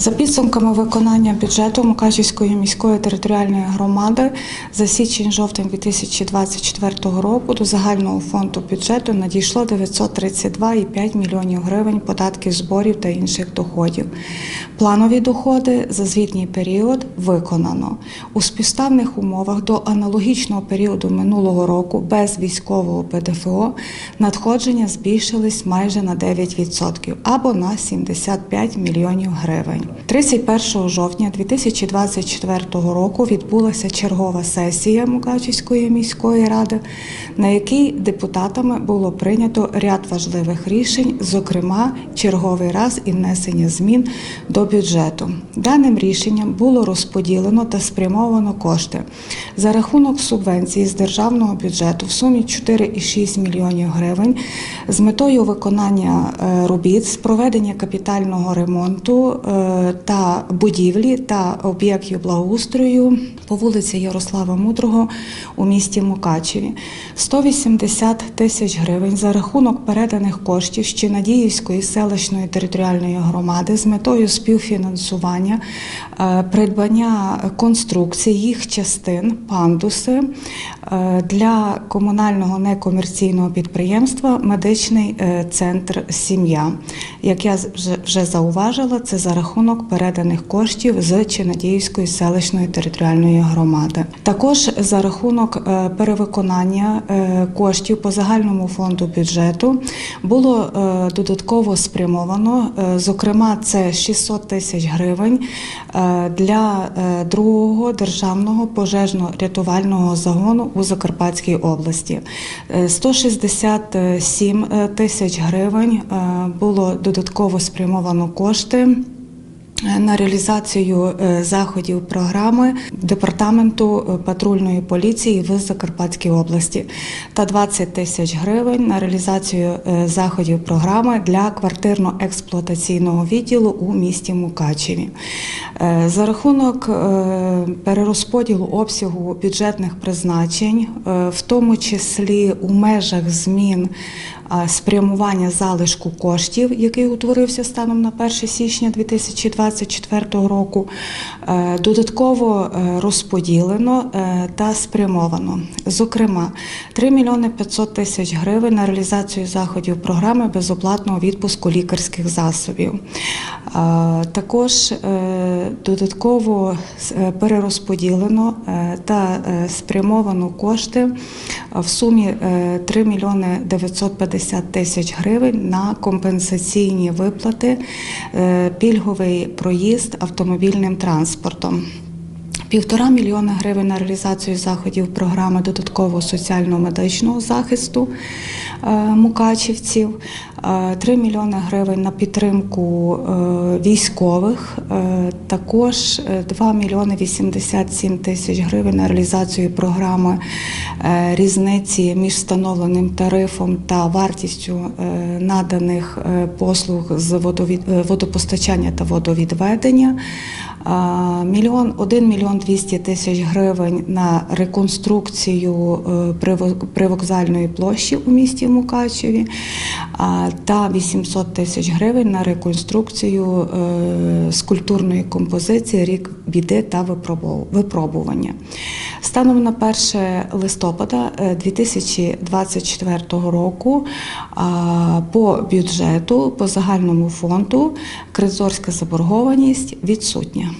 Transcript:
За підсумками виконання бюджету Мукачівської міської територіальної громади за січень-жовтень 2024 року до загального фонду бюджету надійшло 932,5 мільйонів гривень податків зборів та інших доходів. Планові доходи за звітній період виконано. У співставних умовах до аналогічного періоду минулого року без військового ПДФО надходження збільшились майже на 9% або на 75 мільйонів гривень. 31 жовтня 2024 року відбулася чергова сесія Мукачівської міської ради, на якій депутатами було прийнято ряд важливих рішень, зокрема черговий раз і внесення змін до бюджету. Даним рішенням було розподілено та спрямовано кошти за рахунок субвенції з державного бюджету в сумі 4,6 мільйонів гривень з метою виконання е, робіт з проведення капітального ремонту е, та будівлі та об'єктів благоустрою по вулиці Ярослава Мудрого у місті Мукачеві. 180 тисяч гривень за рахунок переданих коштів з Чинадіївської селищної територіальної громади з метою співфінансування е, придбання конструкцій їх частин пандуси е, для комунального некомерційного підприємства Медичний е, центр Сім'я. Як я вже- зауважила, це за рахунок переданих коштів з Чинадіївської селищної територіальної громади. Також за рахунок е, перевиконання коштів по загальному фонду бюджету було додатково спрямовано, зокрема, це 600 тисяч гривень для другого державного пожежно-рятувального загону у Закарпатській області. Е, 167 е, тисяч гривень е, було додатково спрямовано кошти. На реалізацію е, заходів програми департаменту патрульної поліції в Закарпатській області та 20 тисяч гривень на реалізацію е, заходів програми для квартирно-експлуатаційного відділу у місті Мукачеві. Е, За рахунок перерозподілу обсягу бюджетних призначень, в тому числі у межах змін спрямування залишку коштів, який утворився станом на 1 січня 2024 року, е, додатково е, розподілено е, та спрямовано. Зокрема, 3 мільйони 500 тисяч гривень на реалізацію заходів програми безоплатного відпуску лікарських засобів. Також е, додатково е, перерозподілено е, та спрямовано кошти в сумі е, 3 мільйони 950 тисяч гривень на компенсаційні виплати, пільговий проїзд автомобільним транспортом. Півтора мільйона гривень на реалізацію заходів програми додаткового соціально-медичного захисту мукачівців, е, 3 мільйони гривень на підтримку е, військових, е, також е, 2 мільйони 87 тисяч гривень на реалізацію програми е, різниці між встановленим тарифом та вартістю е, наданих е, послуг з е, водопостачання та водовідведення. Мільйон один мільйон 200 тисяч гривень на реконструкцію е, привокзальної площі у місті Мукачеві та 800 тисяч гривень на реконструкцію е, скульптурної композиції Рік біди та випробування. Станом на 1 листопада е, 2024 року по бюджету, по загальному фонду кредиторська заборгованість відсутня.